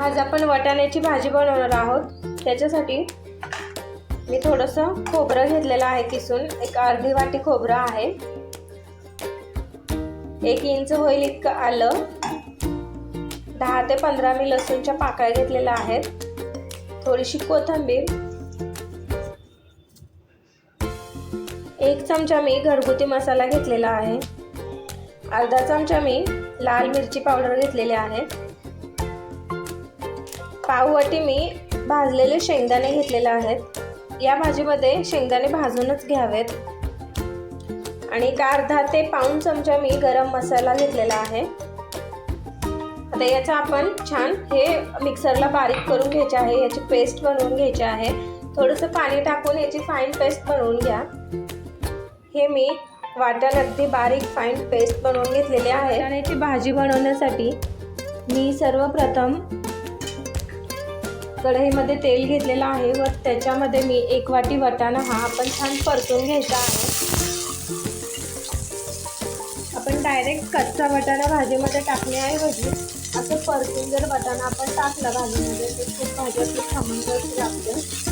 आज आपण वाटाण्याची भाजी बनवणार आहोत. त्याच्यासाठी मी थोडंसं खोबरं घेतलेलं आहे किसून. एक अर्धी वाटी खोबरं आहे. एक इंच होईल इतकं आलं. दहा ते पंधरा मी लसूणच्या पाकळ्या घेतलेल्या आहेत. थोडीशी कोथिंबीर. एक चमचा मी घरगुती मसाला घेतलेला आहे. अर्धा चमचा मी लाल मिरची पावडर घेतलेली आहे. पाववाटी मी भाजलेले शेंगदाणे घेतलेले आहेत. या भाजीमध्ये शेंगदाणे भाजूनच घ्यावेत. आणि एक अर्धा ते पाऊन चमचा मी गरम मसाला घेतलेला आहे. आता याचा आपण छान हे मिक्सरला बारीक करून घ्यायचे आहे. याची पेस्ट बनवून घ्यायची आहे. थोडंसं पाणी टाकून याची फाईन पेस्ट बनवून घ्या. हे मी वाटण अगदी बारीक फाईन पेस्ट बनवून घेतलेली आहे. आणि याची भाजी बनवण्यासाठी मी सर्वप्रथम कढईमध्ये तेल घेतलेलं आहे व त्याच्यामध्ये मी एक वाटी वाटाणा हा आपण छान परतून घ्यायचा आहे. आपण डायरेक्ट कच्चा वाटाणा भाजीमध्ये टाकण्याऐवजी असं परतून जर वाटाणा आपण टाकला भाजीमध्ये तर खूप भाजी आपली खमंग लागते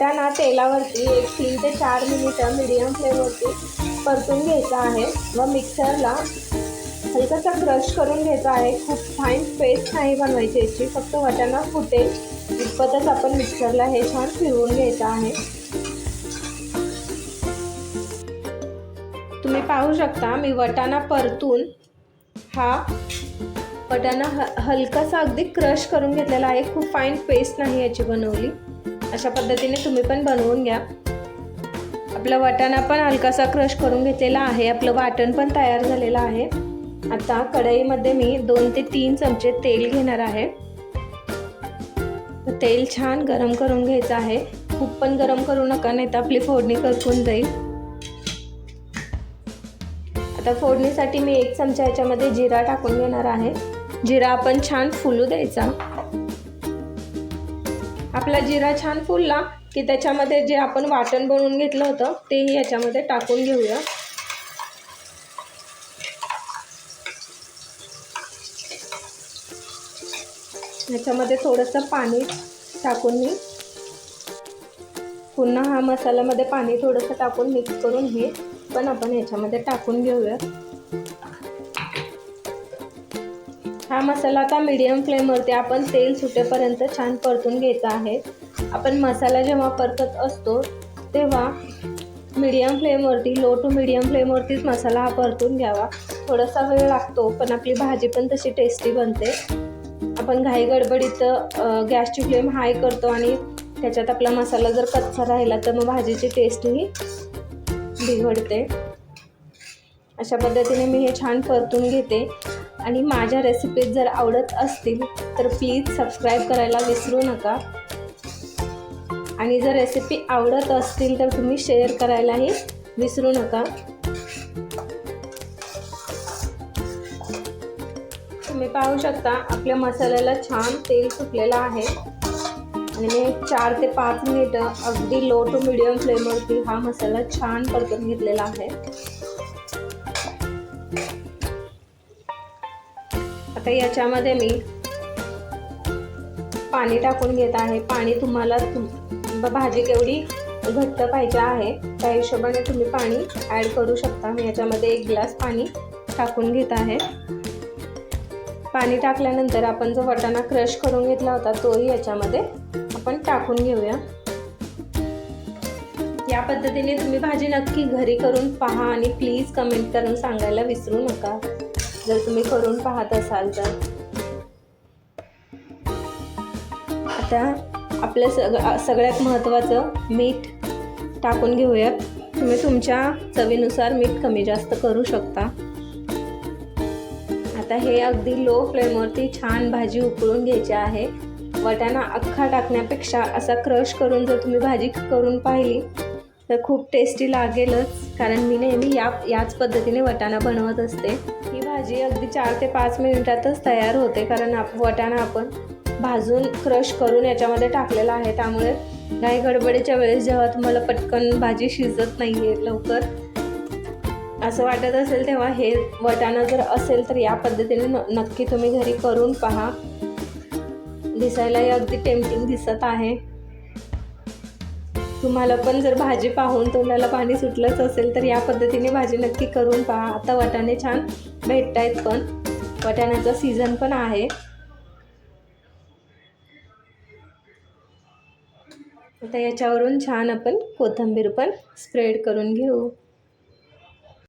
वाटाणा तेलावरती एक तीन ते चार मिनिटं मिडियम फ्लेमवरती परतून घ्यायचा आहे. व मिक्सरला हलकासा क्रश करून घ्यायचा आहे. खूप फाईन पेस्ट नाही बनवायची याची. फक्त वाटाणा फुटेल इतपतच आपण मिक्सरला हे छान फिरवून घ्यायचं आहे. तुम्ही पाहू शकता मी वटाणा परतून हा वटाणा ह हलकासा अगदी क्रश करून घेतलेला आहे. खूप फाईन पेस्ट नाही याची बनवली. अशा पद्धतीने तुम्ही पण बनवून घ्या. आपला वाटाणा पण हलकासा क्रश करून घेतलेला आहे. आपलं वाटण पण तयार झालेलं आहे. आता कढईमध्ये मी दोन ते तीन चमचे तेल घेणार आहे. तेल छान गरम करून घ्यायचं आहे. खूप पण गरम करू नका नाही तर आपली फोडणी करपून जाईल. आता फोडणीसाठी मी एक चमचा याच्यामध्ये जिरा टाकून घेणार आहे. जिरा आपण छान फुलू द्यायचा. आपला जिरा छान फुलला की त्याच्यामध्ये जे आपण वाटण बनवून घेतलं होतं तेही याच्यामध्ये टाकून घेऊया. याच्यामध्ये थोडंसं पाणी टाकून मी पुन्हा हा मसाल्यामध्ये पाणी थोडंसं टाकून मिक्स करून हे पण आपण याच्यामध्ये टाकून घेऊया. हा मसाला आता मीडियम फ्लेमवरती आपण तेल सुटेपर्यंत छान परतून घ्यायचा आहे. आपण मसाला जेव्हा परतत असतो तेव्हा मीडियम फ्लेमवरती लो टू मीडियम फ्लेमवरतीच मसाला हा परतून घ्यावा. थोडासा वेळ लागतो पण आपली भाजी पण तशी टेस्टी बनते. आपण घाई गडबडीत गॅसची फ्लेम हाय करतो आणि त्याच्यात आपला मसाला जर कच्चा राहिला तर मग भाजीची टेस्टही बिघडते. अशा पद्धतीने मी हे छान परतून घेते. आणि माझ्या रेसिपीज जर आवडत असतील तर प्लीज सबस्क्राईब करायला विसरू नका. आणि जर रेसिपी आवडत असतील तर तुम्ही शेअर करायलाही विसरू नका. तुम्ही पाहू शकता आपल्या मसाल्याला छान तेल सुटलेलं आहे. आणि मी चार ते पाच मिनिटं अगदी लो टू मिडियम फ्लेमवरती हा मसाला छान परतून घेतलेला आहे. आता याच्यामध्ये मी पाणी टाकून घेत आहे. पाणी तुम्हाला तुम भाजी केवढी घट्ट पाहिजे आहे त्या हिशोबाने तुम्ही पाणी ॲड करू शकता. मी याच्यामध्ये एक ग्लास पाणी टाकून घेत आहे. पाणी टाकल्यानंतर आपण जो वटाणा क्रश करून घेतला होता तोही याच्यामध्ये आपण टाकून घेऊया. या पद्धतीने तुम्ही भाजी नक्की घरी करून पहा आणि प्लीज कमेंट करून सांगायला विसरू नका. जर तुम्ही करून पाहत असाल तर. आता आपल्या सग सगळ्यात महत्त्वाचं मीठ टाकून घेऊयात. तुम्ही तुमच्या चवीनुसार मीठ कमी जास्त करू शकता. आता हे अगदी लो फ्लेमवरती छान भाजी उकळून घ्यायची आहे. वटाणा अख्खा टाकण्यापेक्षा असा क्रश करून जर तुम्ही भाजी करून पाहिली तर खूप टेस्टी लागेलच. कारण मी नेहमी या याच पद्धतीने वटाणा बनवत असते. ही भाजी अगदी चार ते पाच मिनिटातच तयार होते. कारण आप वटाणा आपण भाजून क्रश करून याच्यामध्ये टाकलेला आहे. त्यामुळे काही गडबडीच्या वेळेस जेव्हा तुम्हाला पटकन भाजी शिजत नाही आहे लवकर असं वाटत असेल तेव्हा हे वटाणं जर असेल तर या पद्धतीने न नक्की तुम्ही घरी करून पहा. दिसायलाही अगदी टेम्पटिंग दिसत आहे. तुम्हाला पण जर भाजी पाहून तोंडाला पाणी सुटलंच असेल तर या पद्धतीने भाजी नक्की करून पहा. आता वाटाणे छान भेटत आहेत पण. वाटाण्याचा सीझन पण आहे. आता याच्यावरून छान आपण कोथिंबीर पण स्प्रेड करून घेऊ.